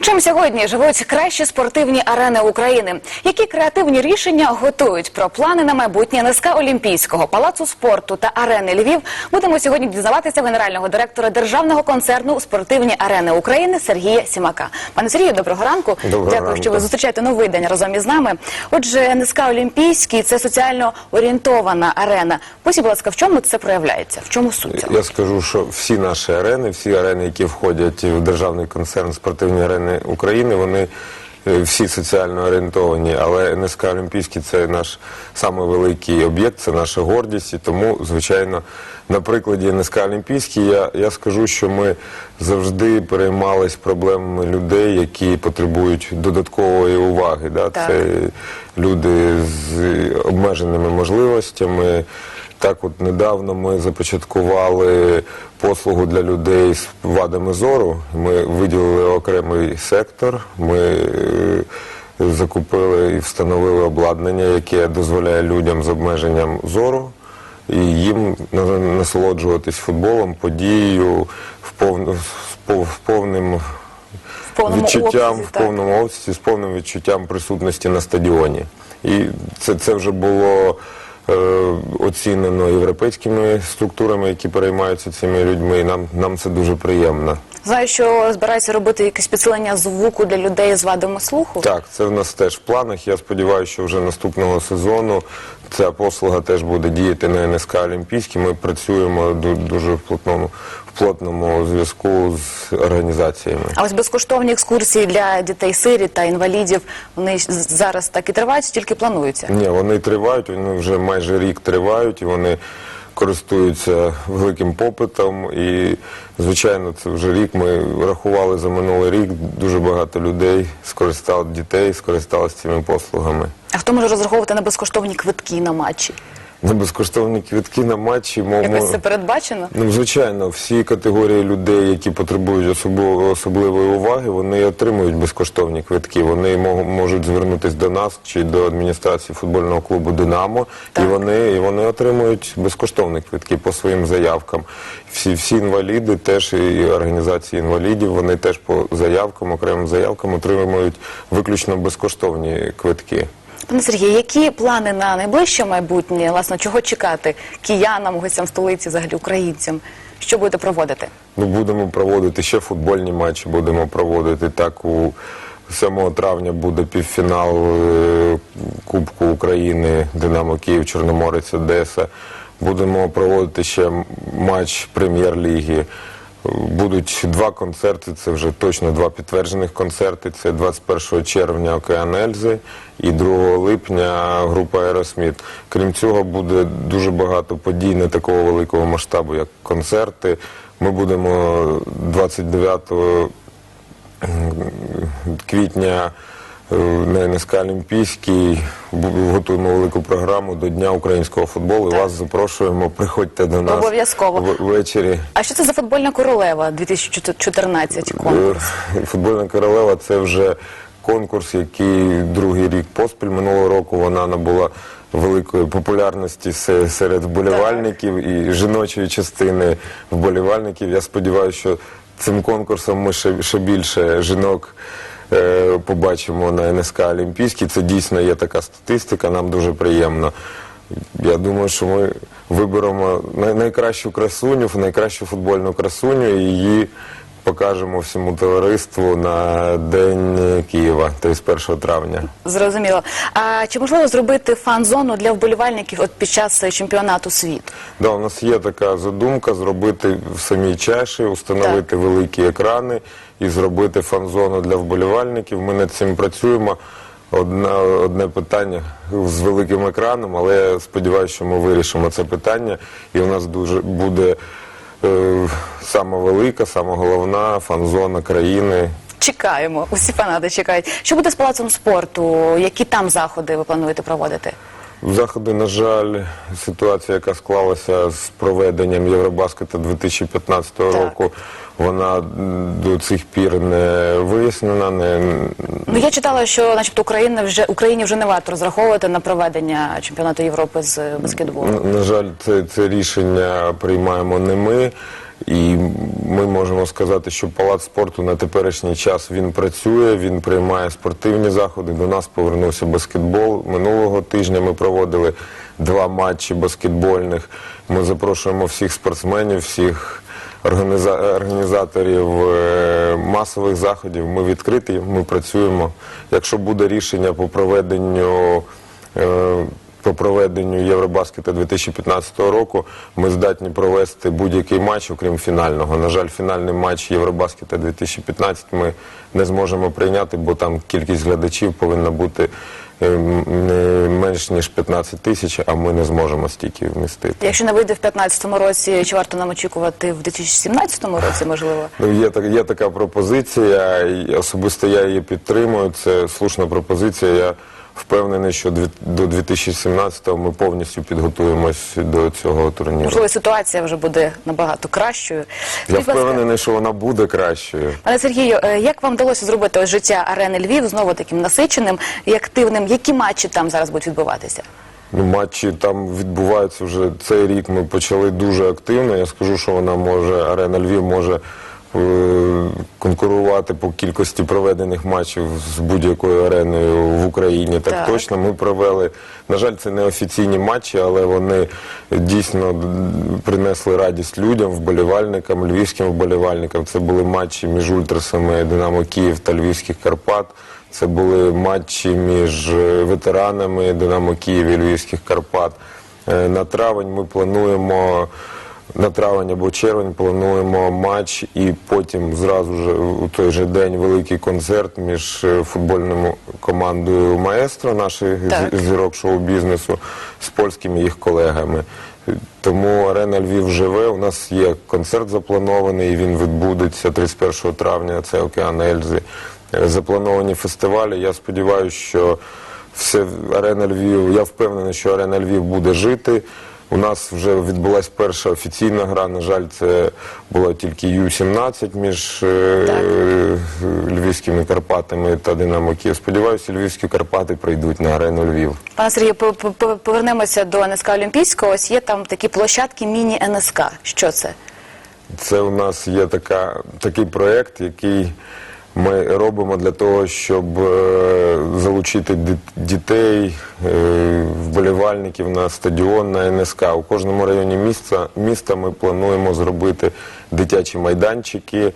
Чим сьогодні живуть кращі спортивні арени України? Які креативні рішення готують про плани на майбутнє НСК Олімпійського, палацу спорту та арени Львів? Будемо сьогодні дізнаватися генерального директора державного концерну спортивні арени України Сергія Сімака. Пане Сергію, доброго ранку. Доброго Дякую, ранку. що ви зустрічаєте новий день разом із нами. Отже, НСК Олімпійський це соціально орієнтована арена. Поясніть, будь ласка, в чому це проявляється? В чому суть цього? Я скажу, що всі наші арени, всі арени, які входять в державний концерн спортивні арени України, вони е, всі соціально орієнтовані, але НСК Олімпійський це наш самий великий об'єкт, це наша гордість. І тому, звичайно, на прикладі НСК Олімпійський я, я скажу, що ми завжди переймались проблемами людей, які потребують додаткової уваги. Да? Так. Це люди з обмеженими можливостями. Так, от недавно ми започаткували послугу для людей з вадами зору. Ми виділили окремий сектор. Ми е, закупили і встановили обладнання, яке дозволяє людям з обмеженням зору і їм насолоджуватись футболом, подією в пов- в повним відчуттям обсязі, в повному обсязі, з повним відчуттям присутності на стадіоні. І це, це вже було оцінено європейськими структурами, які переймаються цими людьми. І нам, нам це дуже приємно. Знаю, що збираються робити якесь підсилення звуку для людей з вадами слуху. Так, це в нас теж в планах. Я сподіваюся, що вже наступного сезону ця послуга теж буде діяти на НСК Олімпійській. Ми працюємо дуже в плотному, плотному зв'язку з організаціями. А ось безкоштовні екскурсії для дітей сиріт та інвалідів вони зараз так і тривають, тільки плануються. Ні, вони тривають, вони вже майже рік тривають, і вони користуються великим попитом. І, звичайно, це вже рік. Ми рахували за минулий рік. Дуже багато людей скористали дітей, скористалися цими послугами. А хто може розраховувати на безкоштовні квитки на матчі? На безкоштовні квітки на матчі мо- Якось це передбачено? Ну, звичайно, всі категорії людей, які потребують особливо, особливої уваги, вони отримують безкоштовні квитки. Вони можуть звернутися до нас чи до адміністрації футбольного клубу Динамо, Так. і вони, і вони отримують безкоштовні квитки по своїм заявкам. Всі, всі інваліди, теж і організації інвалідів, вони теж по заявкам, окремим заявкам отримують виключно безкоштовні квитки. Пане Сергію, які плани на найближче майбутнє? Власне, чого чекати киянам, гостям столиці, взагалі українцям? Що будете проводити? Ну, будемо проводити ще футбольні матчі, будемо проводити так у 7 травня буде півфінал е, Кубку України Динамо Київ, Чорноморець, Одеса. Будемо проводити ще матч прем'єр-ліги. Будуть два концерти, це вже точно два підтверджених концерти. Це 21 червня Океан Ельзи і 2 липня група Аеросміт. Крім цього, буде дуже багато подій не такого великого масштабу, як концерти. Ми будемо 29 квітня на НСК Олімпійський готуємо велику програму до Дня українського футболу. Так. вас запрошуємо. Приходьте до нас Обов'язково. ввечері. А що це за футбольна королева 2014 конкурс? Е, Футбольна королева це вже конкурс, який другий рік поспіль минулого року вона набула великої популярності серед вболівальників і жіночої частини вболівальників. Я сподіваюся, що цим конкурсом ми ще, ще більше жінок. Е, Побачимо на НСК Олімпійській. Це дійсно є така статистика, нам дуже приємно. Я думаю, що ми виберемо найкращу красуню, найкращу футбольну красуню і її покажемо всьому товариству на День Києва, 31 травня. Зрозуміло. А чи можливо зробити фан-зону для вболівальників от під час чемпіонату світу? Да, у нас є така задумка зробити в самій чаші, установити великі екрани і зробити фан-зону для вболівальників. Ми над цим працюємо. Одне, одне питання з великим екраном, але я сподіваюся, що ми вирішимо це питання, і у нас дуже буде сама велика, сама головна фан-зона країни. Чекаємо, усі фанати чекають. Що буде з палацом спорту? Які там заходи ви плануєте проводити? Заходи, на жаль, ситуація, яка склалася з проведенням Євробаскета 2015 року, вона до цих пір не вияснена. Не... Ну я читала, що, начебто, Україна вже Україні вже не варто розраховувати на проведення чемпіонату Європи з баскетболу. На, на жаль, це, це рішення приймаємо не ми. І ми можемо сказати, що палац спорту на теперішній час він працює, він приймає спортивні заходи. До нас повернувся баскетбол. Минулого тижня ми проводили два матчі баскетбольних. Ми запрошуємо всіх спортсменів, всіх організаторів е, масових заходів. Ми відкриті, ми працюємо. Якщо буде рішення по проведенню. е, По проведенню Євробаскета 2015 року ми здатні провести будь-який матч, окрім фінального. На жаль, фінальний матч Євробаскета 2015 ми не зможемо прийняти, бо там кількість глядачів повинна бути не менш ніж 15 тисяч, а ми не зможемо стільки вмістити. Якщо не вийде в 2015 році, чи варто нам очікувати в 2017 році, можливо? Ну, є, так- є така пропозиція, і особисто я її підтримую. Це слушна пропозиція. Я впевнений, що до 2017-го ми повністю підготуємось до цього турніру. Можливо, ситуація вже буде набагато кращою. Я ласка, впевнений, що вона буде кращою. Пане Сергію, е, як вам вдалося зробити ось життя арени Львів знову таким насиченим і активним? Які матчі там зараз будуть відбуватися? Ну, матчі там відбуваються вже цей рік. Ми почали дуже активно. Я скажу, що вона може, арена Львів може конкурувати по кількості проведених матчів з будь-якою ареною в Україні. Так, Так. точно ми провели. На жаль, це не офіційні матчі, але вони дійсно принесли радість людям, вболівальникам, львівським вболівальникам. Це були матчі між ультрасами Динамо Київ та Львівських Карпат. Це були матчі між е, ветеранами Динамо Київ і Львівських Карпат. Е, На травень ми плануємо. На травень або червень плануємо матч і потім зразу ж у той же день великий концерт між е, футбольною командою Маестро, наших Так. зірок шоу-бізнесу, з польськими їх колегами. Тому арена Львів живе. У нас є концерт запланований, і він відбудеться 31 травня. Це Океан Ельзи. Е, Заплановані фестивалі. Я сподіваюся, що все арена Львів. Я впевнений, що арена Львів буде жити. У нас вже відбулася перша офіційна гра. На жаль, це була тільки Ю-17 між е, львівськими Карпатами та Динамо Київ. Сподіваюся, львівські Карпати прийдуть на арену Львів. Пане Сергію, по- по- по- повернемося до НСК Олімпійського. Ось є там такі площадки міні-НСК. Що це? Це у нас є така, такий проєкт, який ми робимо для того, щоб е, залучити дітей, е, вболівальників на стадіон, на НСК. У кожному районі міста, міста ми плануємо зробити дитячі майданчики,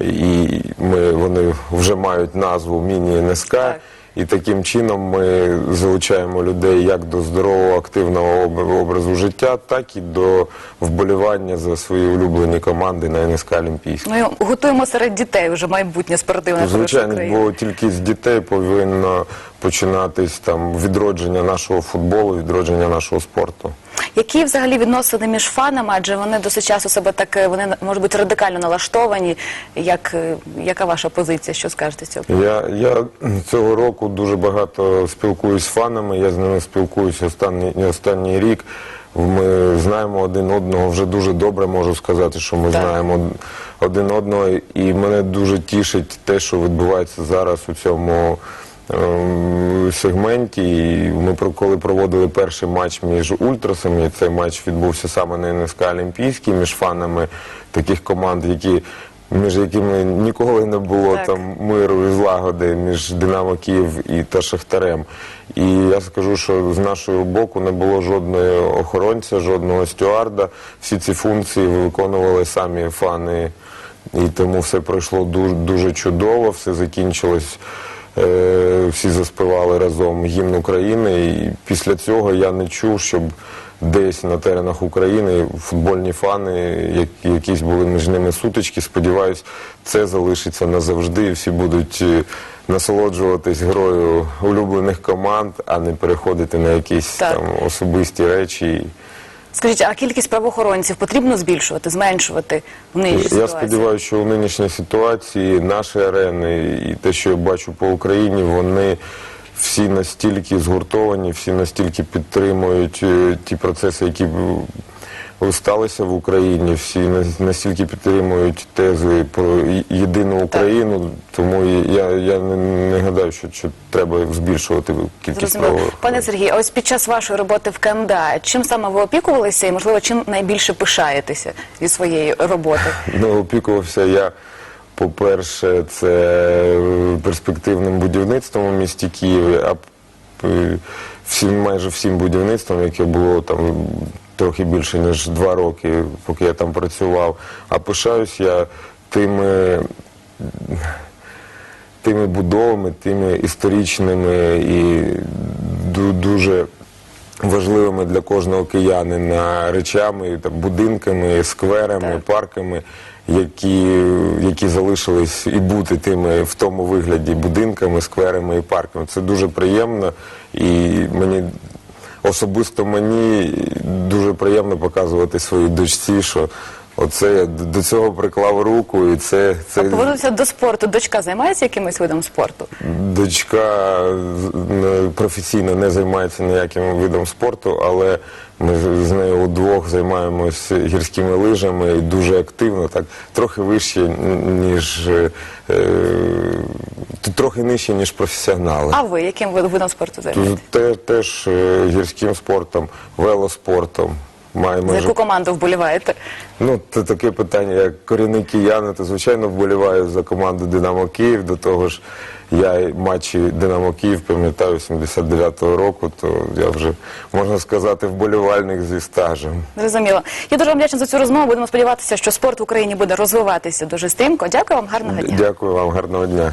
і ми, вони вже мають назву міні-НСК. Так. І таким чином ми залучаємо людей як до здорового активного образу життя, так і до вболівання за свої улюблені команди на НСК Олімпійській. Ми готуємо серед дітей вже майбутнє спортивне хороше Звичайно, бо тільки з дітей повинно починатись там відродження нашого футболу, відродження нашого спорту. Які взагалі відносини між фанами, адже вони досить часто себе так е, вони можуть бути радикально налаштовані. Як е, яка ваша позиція? Що скажете з цього? Я, я цього року дуже багато спілкуюсь з фанами, я з ними спілкуюся останній, останній рік. Ми знаємо один одного вже дуже добре, можу сказати, що ми Так. знаємо один одного. І мене дуже тішить те, що відбувається зараз у цьому сегменті. І ми коли проводили перший матч між ультрасами, і цей матч відбувся саме на НСК Олімпійський, між фанами таких команд, які між якими ніколи не було Так. там миру і злагоди між Динамо Київ і та Шахтарем. І я скажу, що з нашого боку не було жодного охоронця, жодного стюарда. Всі ці функції виконували самі фани. І тому все пройшло дуже, дуже чудово, все закінчилось. Е, всі заспівали разом гімн України. І після цього я не чув, щоб десь на теренах України футбольні фани, як- якісь були між ними сутички. Сподіваюсь, це залишиться назавжди, і всі будуть е, насолоджуватись грою улюблених команд, а не переходити на якісь Так. там особисті речі. Скажіть, а кількість правоохоронців потрібно збільшувати, зменшувати в нинішній Я сподіваюся, що у нинішній ситуації наші арени і те, що я бачу по Україні, вони всі настільки згуртовані, всі настільки підтримують е, ті процеси, які сталися в Україні. Всі на- настільки підтримують тези про єдину Україну, тому я, я не, не гадаю, що, що треба збільшувати кількість Зрозуміло. правових. Пане Сергію, а ось під час вашої роботи в КМДА, чим саме ви опікувалися і, можливо, чим найбільше пишаєтеся зі своєї роботи? Ну, опікувався я, по-перше, це е, перспективним будівництвом у місті Києві, а е, всім, майже всім будівництвом, яке було там трохи більше, ніж два роки, поки я там працював. А пишаюсь я тими тими будовами, тими історичними і дуже важливими для кожного киянина речами, там, будинками, скверами, Так. парками, які, які залишились і бути тими в тому вигляді будинками, скверами і парками. Це дуже приємно і мені. Особисто мені дуже приємно показувати своїй дочці, що оце я д- до цього приклав руку, і це, це А повернутися до спорту. Дочка займається якимось видом спорту? Дочка з- професійно не займається ніяким видом спорту, але ми з- з нею удвох займаємось гірськими лижами і дуже активно, так трохи вище, н- ніж е, е, трохи нижче, ніж професіонали. А ви яким вид- видом спорту займаєтесь? Те- Теж е, гірським спортом, велоспортом. Маємо За яку команду вболіваєте? Ну, це таке питання, як корінний кияни, то звичайно вболіваю за команду Динамо Київ. До того ж, я матчі Динамо Київ пам'ятаю 79-го року, то я вже можна сказати вболівальник зі стажем. Зрозуміло. Я дуже вам вдячна за цю розмову. Будемо сподіватися, що спорт в Україні буде розвиватися дуже стрімко. Дякую вам, гарного дня. Дякую вам, гарного дня.